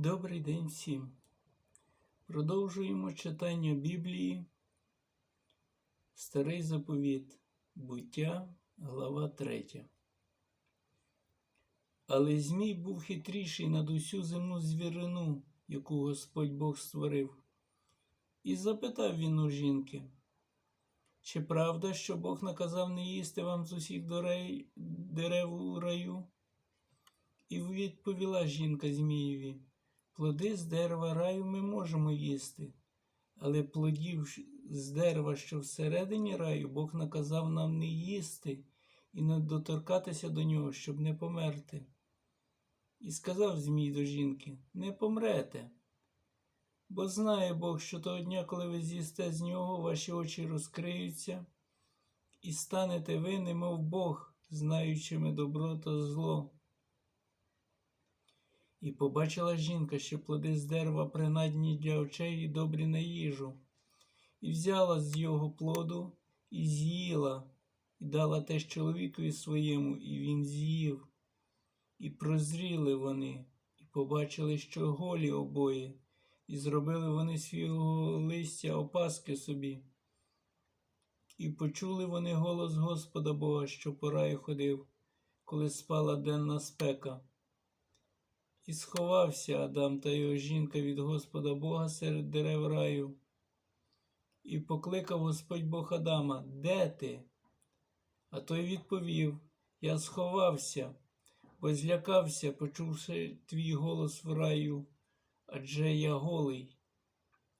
Добрий день всім. Продовжуємо читання Біблії. Старий заповіт. Буття, глава 3. Але Змій був хитріший над усю земну звірину, яку Господь Бог створив. І запитав він у жінки, чи правда, що Бог наказав не їсти вам з усіх дерев у раю? І відповіла жінка Змієві. Плоди з дерева раю ми можемо їсти, але плодів з дерева, що всередині раю, Бог наказав нам не їсти і не доторкатися до нього, щоб не померти. І сказав Змій до жінки: Не помрете, бо знає Бог, що того дня, коли ви з'їсте з нього, ваші очі розкриються, і станете ви, немов Бог, знаючими добро та зло. І побачила жінка, що плоди з дерева принадні для очей і добрі на їжу, і взяла з його плоду і з'їла, і дала теж чоловікові своєму, і він з'їв. І прозріли вони, і побачили, що голі обоє, і зробили вони свого листя опаски собі. І почули вони голос Господа Бога, що по раю ходив, коли спала денна спека. І сховався Адам та його жінка від Господа Бога серед дерев раю. І покликав Господь Бог Адама, де ти? А той відповів: Я сховався, бо злякався, почувши твій голос в раю, адже я голий.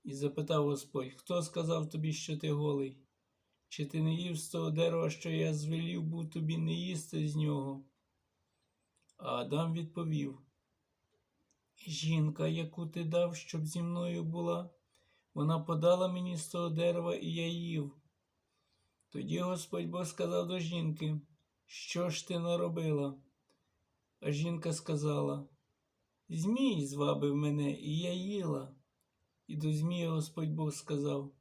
І запитав Господь, хто сказав тобі, що ти голий? Чи ти не їв з того дерева, що я звелів був тобі не їсти з нього? А Адам відповів: Жінка, яку ти дав, щоб зі мною була, вона подала мені з того дерева, і я їв. Тоді Господь Бог сказав до жінки, що ж ти наробила? А жінка сказала: Змій звабив мене, і я їла. І до Змія Господь Бог сказав: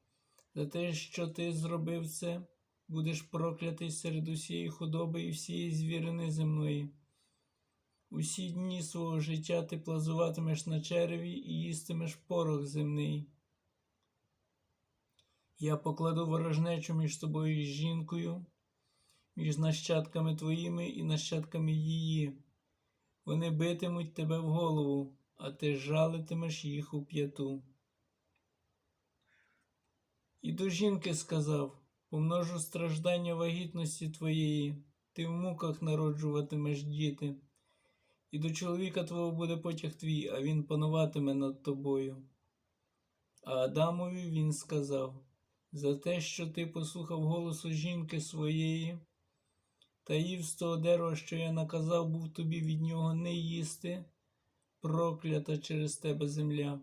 За те, що ти зробив це, будеш проклятий серед усієї худоби і всієї звірини земної. Усі дні свого життя ти плазуватимеш на череві і їстимеш порох земний. Я покладу ворожнечу між тобою і жінкою, між нащадками твоїми і нащадками її. Вони битимуть тебе в голову, а ти жалитимеш їх у п'яту. І до жінки сказав: помножу страждання вагітності твоєї, ти в муках народжуватимеш діти. І до чоловіка твого буде потяг твій, а він пануватиме над тобою. А Адамові він сказав: За те, що ти послухав голосу жінки своєї, та їв з того дерева, що я наказав був тобі від нього не їсти, проклята через тебе земля.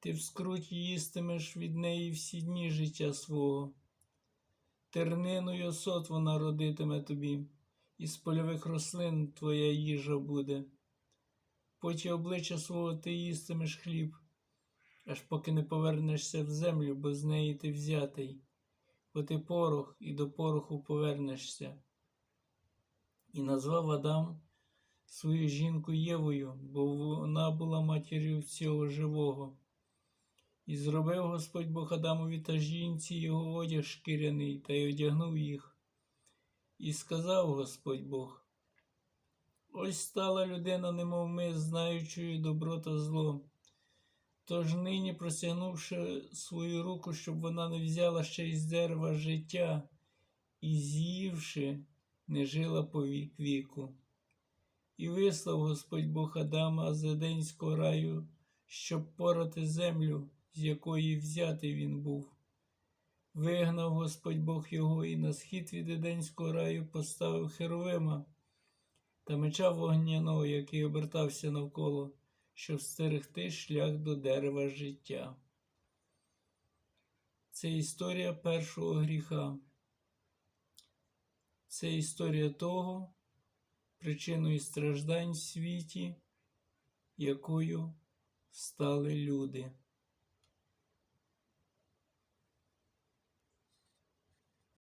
Ти в скруті їстимеш від неї всі дні життя свого. Тернину й осот вона родитиме тобі із польових рослин твоя їжа буде. Поті обличчя свого ти їстимеш хліб, аж поки не повернешся в землю, бо з неї ти взятий, бо ти порох і до пороху повернешся. І назвав Адам свою жінку Євою, бо вона була матір'ю всього живого. І зробив Господь Бог Адамові та жінці його одяг шкіряний та й одягнув їх. І сказав Господь Бог: Ось стала людина, немов ми, знаючою добро та зло. Тож нині, простягнувши свою руку, щоб вона не взяла ще із дерева життя, і з'ївши, не жила по вік віку. І вислав Господь Бог Адама з Еденського раю, щоб порати землю, з якої взятий він був. Вигнав Господь Бог його і на схід від Еденського раю поставив Херовима та меча вогняного, який обертався навколо, щоб стерегти шлях до дерева життя. Це історія першого гріха. Це історія того, причиною страждань в світі, якою стали люди.